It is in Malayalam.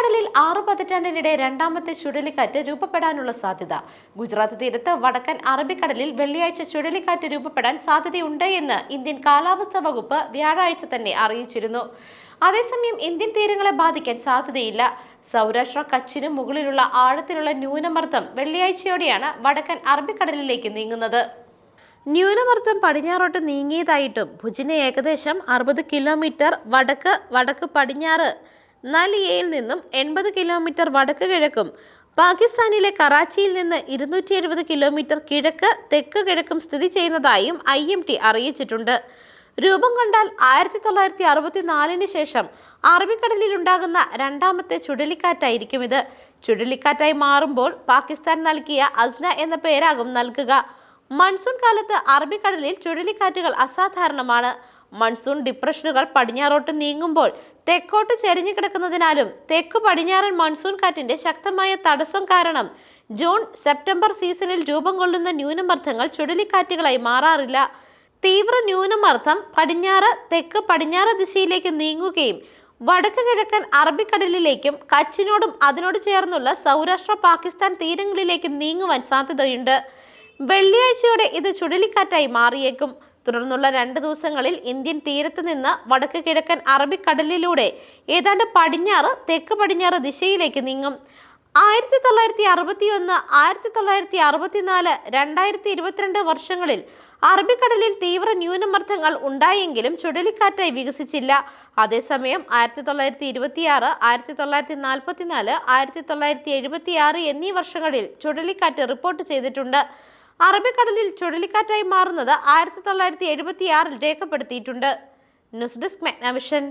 അറബിക്കടലിൽ ആറ് പതിറ്റാണ്ടിനിടെ രണ്ടാമത്തെ ചുഴലിക്കാറ്റ് രൂപപ്പെടാനുള്ള സാധ്യത. ഗുജറാത്ത് തീരത്ത് വടക്കൻ അറബിക്കടലിൽ വെള്ളിയാഴ്ച ചുഴലിക്കാറ്റ് രൂപപ്പെടാൻ സാധ്യതയുണ്ട് എന്ന് ഇന്ത്യൻ കാലാവസ്ഥാ വകുപ്പ് വ്യാഴാഴ്ച തന്നെ അറിയിച്ചിരുന്നു. അതേസമയം ഇന്ത്യൻ തീരങ്ങളെ ബാധിക്കാൻ സാധ്യതയില്ല. സൗരാഷ്ട്ര കച്ചിന് മുകളിലുള്ള ആഴത്തിലുള്ള ന്യൂനമർദ്ദം വെള്ളിയാഴ്ചയോടെയാണ് വടക്കൻ അറബിക്കടലിലേക്ക് നീങ്ങുന്നത്. ന്യൂനമർദ്ദം പടിഞ്ഞാറോട്ട് നീങ്ങിയതായിട്ടും ഭുജിന് ഏകദേശം അറുപത് കിലോമീറ്റർ വടക്ക് വടക്ക് പടിഞ്ഞാറ് നാലിയയിൽ നിന്നും എൺപത് കിലോമീറ്റർ വടക്ക് കിഴക്കും പാകിസ്ഥാനിലെ കറാച്ചിയിൽ നിന്ന് ഇരുന്നൂറ്റി എഴുപത് കിലോമീറ്റർ കിഴക്ക് തെക്ക് കിഴക്കും സ്ഥിതി ചെയ്യുന്നതായും ഐ എം ടി അറിയിച്ചിട്ടുണ്ട്. രൂപം കണ്ടാൽ ആയിരത്തി തൊള്ളായിരത്തി അറുപത്തിനാലിന് ശേഷം അറബിക്കടലിൽ ഉണ്ടാകുന്ന രണ്ടാമത്തെ ചുഴലിക്കാറ്റായിരിക്കും ഇത്. ചുഴലിക്കാറ്റായി മാറുമ്പോൾ പാകിസ്ഥാൻ നൽകിയ അസ്ന എന്ന പേരാകും നൽകുക. മൺസൂൺ കാലത്ത് അറബിക്കടലിൽ ചുഴലിക്കാറ്റുകൾ അസാധാരണമാണ്. മൺസൂൺ ഡിപ്രഷനുകൾ പടിഞ്ഞാറോട്ട് നീങ്ങുമ്പോൾ തെക്കോട്ട് ചെരിഞ്ഞു കിടക്കുന്നതിനാലും തെക്ക് പടിഞ്ഞാറൻ മൺസൂൺ കാറ്റിന്റെ ശക്തമായ തടസ്സം കാരണം ജൂൺ സെപ്റ്റംബർ സീസണിൽ രൂപം കൊള്ളുന്ന ന്യൂനമർദ്ദങ്ങൾ ചുഴലിക്കാറ്റുകളായി മാറാറില്ല. തീവ്ര ന്യൂനമർദ്ദം പടിഞ്ഞാറ് തെക്ക് പടിഞ്ഞാറ് ദിശയിലേക്ക് നീങ്ങുകയും വടക്ക് കിഴക്കൻ അറബിക്കടലിലേക്കും കച്ചിനോടും അതിനോട് ചേർന്നുള്ള സൗരാഷ്ട്ര പാകിസ്ഥാൻ തീരങ്ങളിലേക്ക് നീങ്ങുവാൻ സാധ്യതയുണ്ട്. വെള്ളിയാഴ്ചയോടെ ഇത് ചുഴലിക്കാറ്റായി മാറിയേക്കും. തുടർന്നുള്ള രണ്ട് ദിവസങ്ങളിൽ ഇന്ത്യൻ തീരത്ത് നിന്ന് വടക്ക് കിഴക്കൻ അറബിക്കടലിലൂടെ ഏതാണ്ട് പടിഞ്ഞാറ് തെക്ക് പടിഞ്ഞാറ് ദിശയിലേക്ക് നീങ്ങും. ആയിരത്തി തൊള്ളായിരത്തി അറുപത്തി ഒന്ന് ആയിരത്തി തൊള്ളായിരത്തി അറുപത്തിനാല് രണ്ടായിരത്തി ഇരുപത്തിരണ്ട് വർഷങ്ങളിൽ അറബിക്കടലിൽ തീവ്ര ന്യൂനമർദ്ദങ്ങൾ ഉണ്ടായെങ്കിലും ചുഴലിക്കാറ്റായി വികസിച്ചില്ല. അതേസമയം ആയിരത്തി തൊള്ളായിരത്തി ഇരുപത്തിയാറ് ആയിരത്തി തൊള്ളായിരത്തി നാൽപ്പത്തിനാല് ആയിരത്തി തൊള്ളായിരത്തി എഴുപത്തി ആറ് എന്നീ വർഷങ്ങളിൽ ചുഴലിക്കാറ്റ് റിപ്പോർട്ട് ചെയ്തിട്ടുണ്ട്. അറബിക്കടലിൽ ചുഴലിക്കാറ്റായി മാറുന്നത് ആയിരത്തി തൊള്ളായിരത്തി എഴുപത്തിയാറിൽ രേഖപ്പെടുത്തിയിട്ടുണ്ട്. News desk Meghna vision.